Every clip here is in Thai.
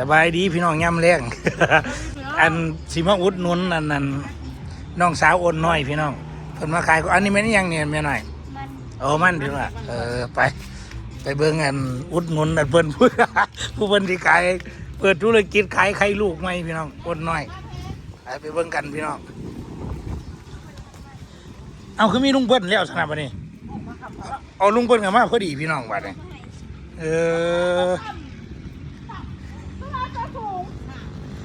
สบายดีพี่น้องย่ำแรงอันสิมาอุดหนุนอันนั้นน้องสาวโอนน้อยพี่น้องเพิ่นมาขายก็อันนี้แม่นยังเนี่ยแม่น้อยมันโอ้มันพี่ว่าเออไปไปเบิ่งอันอุดหนุนอันเพิ่นผู้ผู้เพิ่นที่ขายเปิดธุรกิจขายไข่ลูกไหมพี่น้องโอนน้อยไปไปเบิ่งกันพี่น้องเอาคือมีลุงเบิ้ลแล้วสนับวันนี้เอาลุงเบิ้ลกันมาพอดีพี่น้องบัดนี้เออ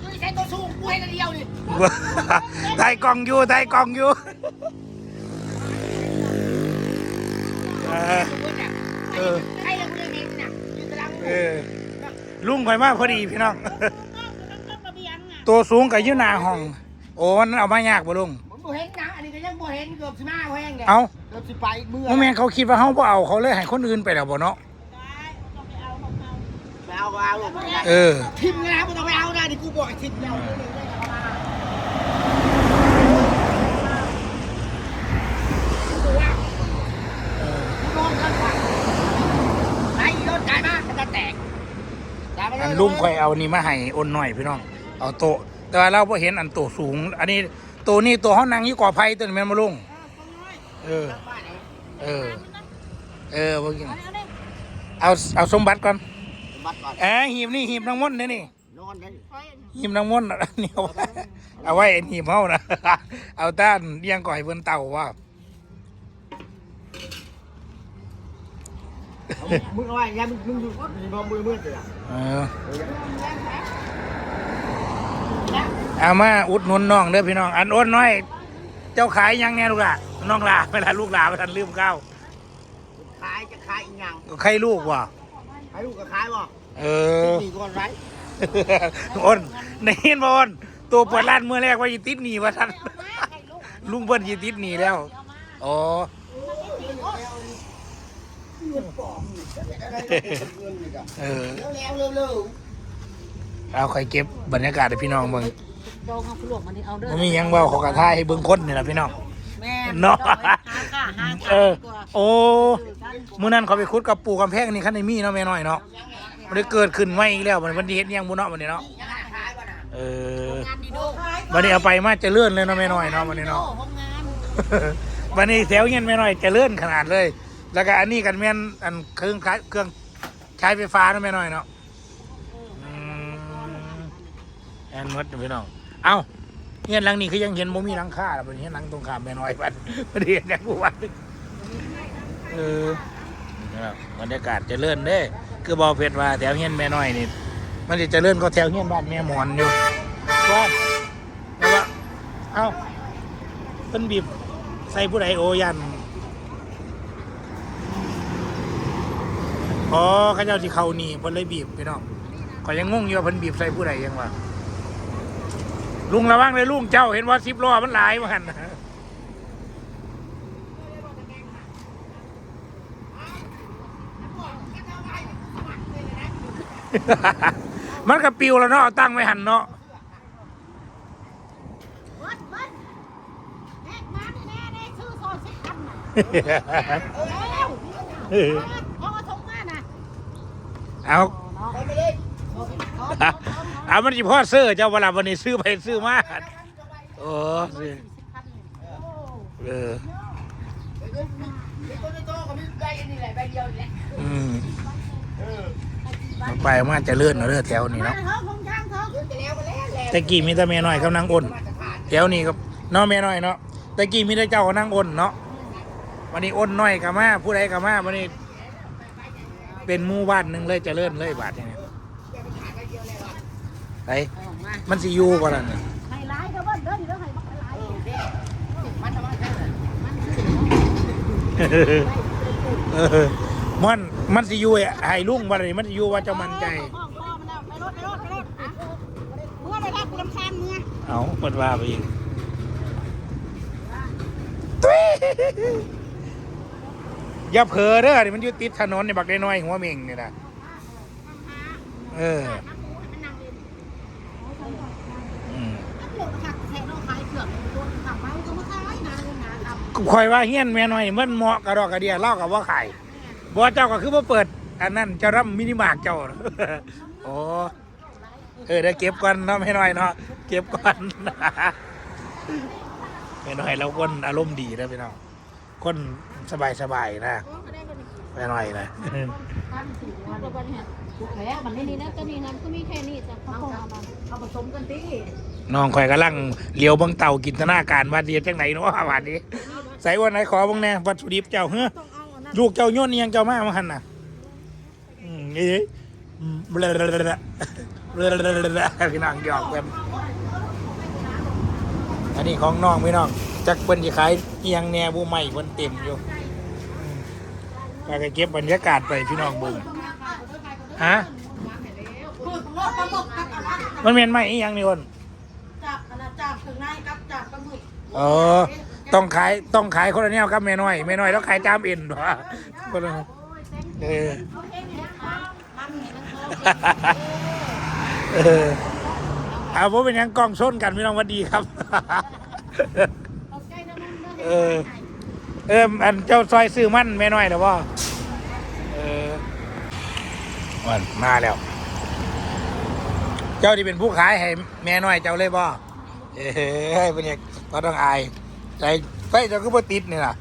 ดูใช้ตัวสูงกูให้กันเดียวดิ ไทยกล่องอยู่ไทยกล่องอยู่เออเออใครเลยกูเลยเองน่ะยืนกำลังเออลุงข่อยมาพอดีพี่น้องต้องระเบียงอะตัวสูงกับยืนหน้าห้อง โอ้มันเอามายากบ่ลุงผมบ่เห็นนะอันนี้ก็ยังบ่เห็นเกือบสิมาแห้งเลยเอาเกือบสิไปเมื่อโมแม่นเขาคิดว่าเฮาบ่เอาเขาเลยให้คนอื่นไปแล้วบ่เนาะไปเอาก็เอาลูกเออทิมนะไม่ต้องไปเอานะดิกูบอกให้ทิมเอาไอ้รถจ่ายมามันจะแตก อัน ลุงข่อยเอานี่มาให้โอนหน่อยพี่น้อง เอาโตะแต่ว่าเราบ่เห็นอันโตะสูง อันนี้ตัวนี้ตัวเฮานั่งอยู่ก่อไผ่ตัวนี้แม่นบ่ลุงเออ เออ เออบ่กินเอาเอาสมบัติก่อนบัดก่อนเอ้ยหีบนี่หีบนางมนต์นี่นี่นอนได้หีบนางมนต์น่ะนี่เอาไว้เอาไว้หีบเฮานะเอาต้านเลี้ยงก่อยเพิ่นเต่าว่า มึงเอาไว้ยามึงมึงอยู่มึงมองมือมืดเลยอะเออเอามาอุดหนุนน้องเด้อพี่น้อง อันโอนน้อย เจ้าขายยังแน่ลูกหล่ะน้องหลาเวลาลูกหลาไปทันลืมข้าวขายจะขายอีกอย่างก็ใครลูกว่ะขายลูกก็ขายบ่เออตีก่อนไรโอนในเห็นบโอนตัวเปิดร้านเมื่อแรกว่ายีติดหนีว่าท่านลุงเบิ้ลยีติดหนีแล้วอ๋อ เออเร็วเร็วเร็วเร็วเอาใครเก็บบรรยากาศให้พี่น้องเบิ่งโดงเอาคุณหลวงมานี่เอาเด้อมันมีหยังเว่าเขากระทายให้เบิ่งคนนี่แหละพี่น้อง แม่เนาะหาค่าหาเอค่าอตัวโอ้มื้อนั้นเขาไปคุดกับปู่กำแพงนี่คันในมีเนาะแม่น้อยเนาะมันได้เกิดขึ้นไว้อีกแล้วมันวันนี้เฮ็ดอิหยังบุเนาะวันนี้เนาะยังขายบ่น่ะเอองานดีโดวันนี้เอาไปมาเจะเลื่อนเลยเนาะแม่น้อยเนาะวันนี้เนาะ ห้องงานวันนี้แถวเงี้ยแม่น้อยเจะเลื่อนขนาดเลย แล้วก็อันนี้กันแม่นอันเครื่องเครื่องใช้ไฟฟ้าเนาะแม่น้อยเนาะอืมแอนมดพี่น้องเอ้าเงี้ยหลังนี้คือยังเห็นบ่มีหลังคาแล้วเป็นเงี้ยหลังตรงข้ามแม่น้อยบัดประเดี๋ยวยังกูว่าเออนะครับบรรยากาศเจะเลื่อนเด้ คือบอเพชรว่าแถวเฮียนแม่น้อยนี่มันจะเจริญก็แถวเฮียนบ้านแม่หมอนอยู่ว่าแต่ว่าเอ้าเพิ่นบีบใส่ผู้ใดโอยัน อ๋อเข้าเจ้าที่เขานี่เพิ่นเลยบีบพี่น้องก็ยังงงอยู่ว่าเพิ่นบีบใส่ผู้ใดยังว่าลุงระวังเลยลุงเจ้าเห็นว่าสิบล้อมันหลายมาหันนะมันก็ปิวแล้วเนาะเอาตั้งไว้หันเนาะวัดวัดแม่มานี่แน่ได้ซื้อซอยสิบคันน่ะเออแล้ว เออ พอมาส่งมาน่ะ เอาเอามันจิพ่อซื้อเจ้าเวลาวันนี้ซื้อไปซื้อมาโอ้ซื้อเออมันนี้แหละเลื่ออเอาไปมาจะเลื่อนเอาเด้อแถวนี้เนาะเถอะคงช่างเถอะเดี๋ยวจะแล้วไปแล้วแล้วตะกี้มีแต่แม่น้อยกับนางอ้นแถวนี้ก็เนาะแม่น้อยเนาะตะกี้มีแต่เจ้ากับนางอ้นเนาะวันนี้อ้นน้อยกับมาผู้ใดกับมาวันนี้ เป็นหมู่บ้านหนึ่งเลยเจะเลื่อนเลยบาทนี้ไปเอามามันสิอยู่ก่อนนั่นน่ะให้ร้ายเด้อเบิ้ลเด้อนี่เด้อให้บักให้ร้ายมันทำไมใช่ไหมมันซื้อเออมันมันสิอยู่ให้ลุงวันนี้มันสิอยู่ว่าเจะมั่นใจพ่อพ่อมันเอาไปรถไปรถไปรถอะเมื่อไปรับกูรำคาญเมื่อเอาเปิดว่าไปอีกตุ้ย อย่าเผลอเด้อนี่มันอยู่ติดถนนในบักได้น้อยหัวเม่งนี่นะเอออืมหลบขัดแทนเอาขายเกือบโดนขับมาก็มาขายนะเงินนะครับคอยว่าเฮี้ยนแม่น้อยมันเหมาะกระดอกกระเดียเล่ากับว่าขายบ่เจ้าก็คือว่าเปิด อันนั้นเจ้ารับมินิมาร์กเจ้าโอ้เออเดี๋ยวเก็บก่อนเนาะไม่น้อยเนาะเก็บก่อนไม่น้อยแล้วคนอารมณ์ดีนะพี่น้อง คนสบายสบายๆนะไม่น้อยนะแหมมันนี่นะตัวนี้นั้นก็มีแค่นี้จ้ะเขาเอามาเอาผสมกันดิน้องข่อยกำลังเลี้ยวเบังเต่ากินธนาการว่าเดียจังไหนเนาะวันนี้ใส่วันไหนขอบ้างแน่วัตถุดิบเจ้าเฮ้อต้องเอาอันนั้นลูกเจ้าโยนอิหยังเจ้ามามาหันน่ะอืมนี่อืมเบลอเบลอเบลอเบลอเบลอเบลอพี่น้องหยอกกัน อันนี้ของน้องพี่น้องจักเปิ้นสิขายอิหยังแหน่บูใหม่เพิ่นเต็มอยู่อืมก็เก็บบรรยากาศไปพี่น้องเบิ่งฮะพูดว่าปลาหมึกกับอะไรมันเป็นไหมอีหยังนี่คนจับอันนั้นจับถึงในกับจับปลาหมึกเออ ต้องขายต้องขายคนละแนวครับแม่น้อยแม่น้อยต้องขายจามเอ็นด้วยคนละเออ ออเอาผมเป็นหยังกล้องชนกันพี่น้องหวัดดีครับ เอาใกล้น้ำมันเออเอออันเจ้าซอยซื้อมันแม่น้อยนะพ่อเออวันมาแล้ว เจ้าที่เป็นผู้ขายให้แม่น้อยเจ้าเลยบ่เอ้ยเป็นเอกก็ต้องอายใจไฟเจ้าก็บ่ติดนี่ล่ะ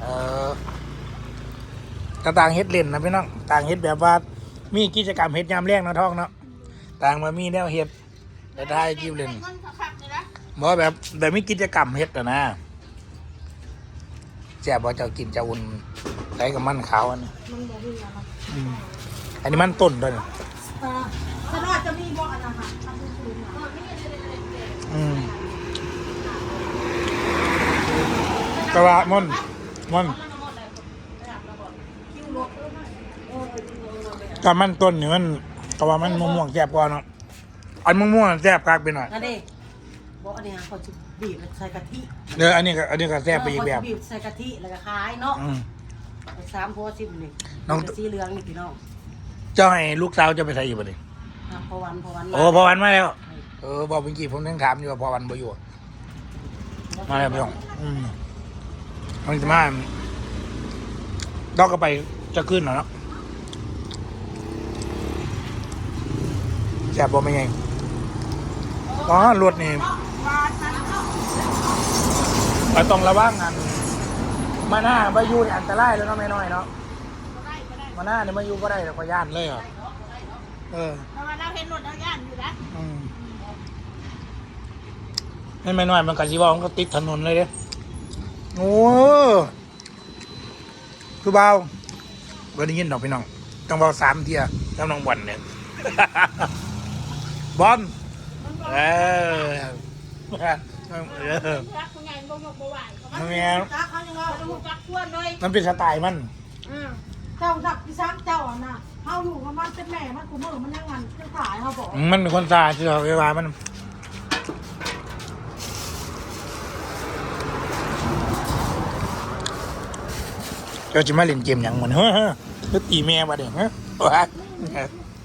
เออกระต่างเฮ็ดเล่นนะพี่น้องต่างเฮ็ดแบบว่ามีกิจกรรมเฮ็ดยามแรงเนาะท้องเนาะ ต่างมามีแนวเฮ็ดแต่ได้กิวเล่นมันขับเลยนะบ่แบบแบบมีกิจกรรมเฮ็ดอะนะแจ่บบ่เจ้ากินเจ้าอุ่นใส่กับมันขาวอันนี้มันบ่มีอะไรอืมอันนี้มันต้นด้วยนี่อ่าสนอจะมีบ่อันนั้นค่ะทำสูงๆอืมกระวะมอนมอนกับมันต้นนี่มัน กระวะมันม่วงๆแซ่บกว่าเนาะอันม่วงๆแซ่บคักไปหน่อยนั่นเองบอกอันนี้ฮะเขาจะบีบใส่กะทิเด้ออันนี้ก็อันนี้ก็แซ่บไปอีกแบบเขาจะบีบใส่กะทิแล้วก็คายเนาะอืมไปสามพัวสิบนี่น้องเป็นสีเหลืองนี่พี่น้องเจ้าให้ลูกสาวจะไปใส่อยู่บ่นี่ครับพอวันพอวันโอ้พอวันมาแล้ว เออบอกเมื่อกี้ผมนั่งถามอยู่ว่าพอวันบ่อยู่มาแล้วพี่น้องอืมมันจะมาดอกก็ไปจะขึ้นเหรอเนาะ แสบบ่ไม่ไงอ๋อรถนี่เราต้องระวังกันมาหน้ามาอยู่นี่อันตรายแล้วเนาะไม่น้อยเนาะมาหน้าเนี่ยมาอยู่ก็ได้แต่ก็ย่านเลยเหรอเออเพราะว่าเราเห็นรถเราย่านอยู่นะอืมไม่ไม่น้อยมันกะสิว่ามันก็ติดถนนเลยเด้โอ้คือเบาวันนี้ยินดอกพี่น้อง ต้องเบาสามเทียจำน้องบอลเนี่ย บอลเออเออรักคนใหญ่บ่ยกบ่ไหวเขามันแม่จักเขายังว่าลูกจักควรเลยมันเป็นสไตล์มันอืมเจ้าจับพี่ช้างเจ้าอะน่ะเฮาอยู่กับมันเป็นแม่มันกูมือมันยังงันคือขายเฮาบอกมันเป็นคนซาเชื่อเวลามันเจ้าจะมาเล่นเกมอย่างมันเฮ้ยเฮ้ยแล้วตีแม่มาเด็กฮะว้าย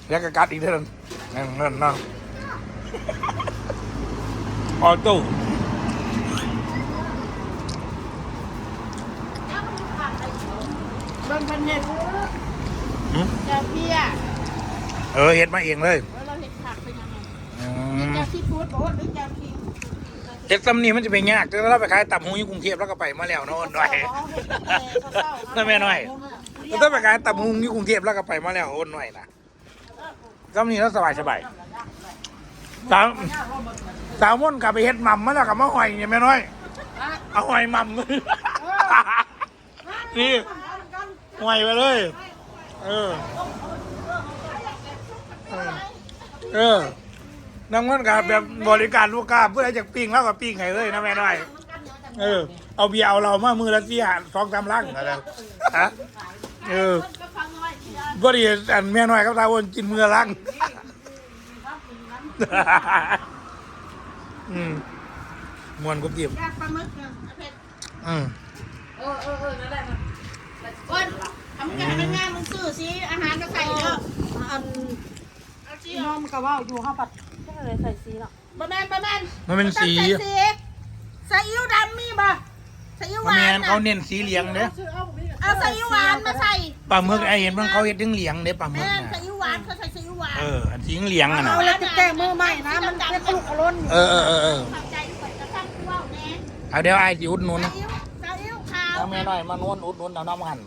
แล้วก็กัดอีกเท่านั้นนั่นนั่นนั่น ออโต้เบิ่งเป็นเห็ดหึเจ้าเพี้ยเออเฮ็ดมาเองเลยแล้วเราเห็ดผักเป็นยังไงอืนี่มเจ้าซีฟู้ดบอกว่าหรือเจ้าคิงเฮ็ดซ้ำนี่มันจะเป็นยากแต่ถ้าเราไปขายตับหมูอยู่กรุงเทพแล้วก็ไปมาแล้วโน่นหน่อยนั่นแม่น้อยเราต้องไปขายตับหมูอยู่กรุงเทพแล้วก็ไปมาแล้วโอนหน่อยนะซ้ำนี่แล้วสบายสบาย สาวสาวม่วนกลับไปเฮ็ดหม่ำมาแล้วกับมาหอยเนี่ยแม่น้อย เอาหอยหม่ำนี่หอยไปเลย เออ เออเออน้ำมันกับแบบบริการลูกค้าเพื่อจะปิ้งแล้วก็ปิ้งให้เลยนะแม่น้อย เออ เอาเบียร์เอาเรามามือละสี่หันสองสามลังอะไรฮะเออก็ดีอันแม่น้อยกับตาวนกินมือละลัง อืมมวนกุบเกียบย่างปลาหมึกเนี่ยเผ็ดอืมเออเออเออนั่นแหละอ้นทำงานเป็นงานมึงซื้อสิอาหารก็ใส่เยอะอันเอาสิน้องมันก็ว่าอยู่ห้าปัดก็เลยใส่สีเนาะบะแมนบะแมนมันเป็นสีใส่ใส่อิ๊วดำมีบ่ใส่อิ๊วหมันวาแมนนน่ะเขาเน้นสีเหลืองเด้อเอเอาใส่อิ๊วหวานมาใส่ปลาหมึกไอ้เห็นมันเขาเห็ดดึงเหลียงเด้ปลาหมึกแม่นน่ะใส่อิ๊วหวานเขาใส่ซีอิ๊วหวาน เอออันสีเหลียงอะนะเอาแล้วจะแก้มือใหม่นะ มันเป็นกระลุกกระล้นเออเออเออเออเข้าใจด้วยจะตั้งว่าวแน่เอาเดี๋ยวไอ้สิอุดหนุนใส่อิ๊วใส่อิ๊วขาวเอาแม่น้อยมานวนอุดหนุนเอาน้ำมัน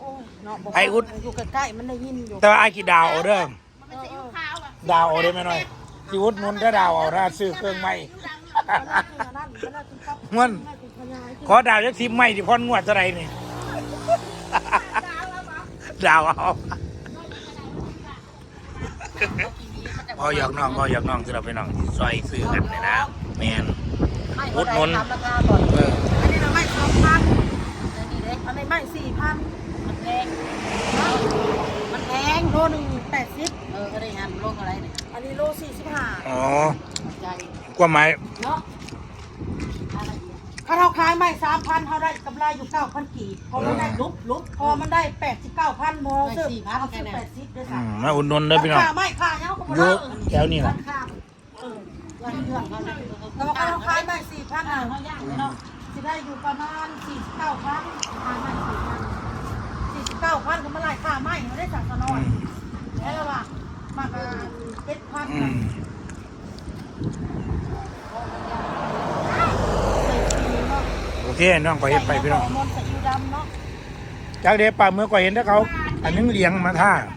โอ้ยเนาะบอกไอ้อุดอยู่ใกล้ๆมันได้ยินอยู่แต่ว่าไอ้กี่ดาวเอาเด้อมันเป็นซีอิ๊วขาวอะดาวเอาได้แม่น้อยสิอุดหนุนถ้าดาวเอาถ้าซื้อเครื่องใหม่ม่วนขอดาวจักสิบใหม่ที่พ่อนงวดเท่าไหรนี่ ดาวเอาพอหยอกน้องพอหยอกน้องที่เราไปน้องซอยซื้อกันเนี่ยนะแมนอุดหนุนตามราคาก่อนเอออันนี้เราไม่สองพันอันนี้เด็กอันนี้ไม่สี่พันมันแพงมันแพงโลหนึ่งแปดสิบเออก็ได้งานโลอะไรเนี่ยอันนี้โลสี่สิบห้าอ๋อใจความหมายเนาะ ถ้าเราขายไม่สามพันเขาได้กำไรอยู่เก้าพันกี่พอมันได้ลุบลุบพอมันได้แปดสิบเก้าพันโมซื้อเอาซื้อแปดสิบด้วยอืซ้มมาอุดหนุนเด้อพี่น้อง ค่าไม่ค่าเนาะก็บ่เยได้อะแถวนี้รานะคาเออวันเรื่องเขาเนี่ยแต่ว่าเขาขายไม่สี่พันอะเขาย่างเนาะสิได้อยู่ประมาณสี่สิบเก้าพันขายไม่สี่พันสี่สิบเก้าพันก็มาไล่ค่าไม่เขาได้สั่งสนออืนมแล้วว่ามาเจ็ดพันอืมโอ เคน้องก็เห็นไปพี่น้องมนต์ใส่ยูดำเนาะจากเด็ปลาเมื่อก็เห็นถ้าเขา อันนึงเลี้ยงมาท่าอืม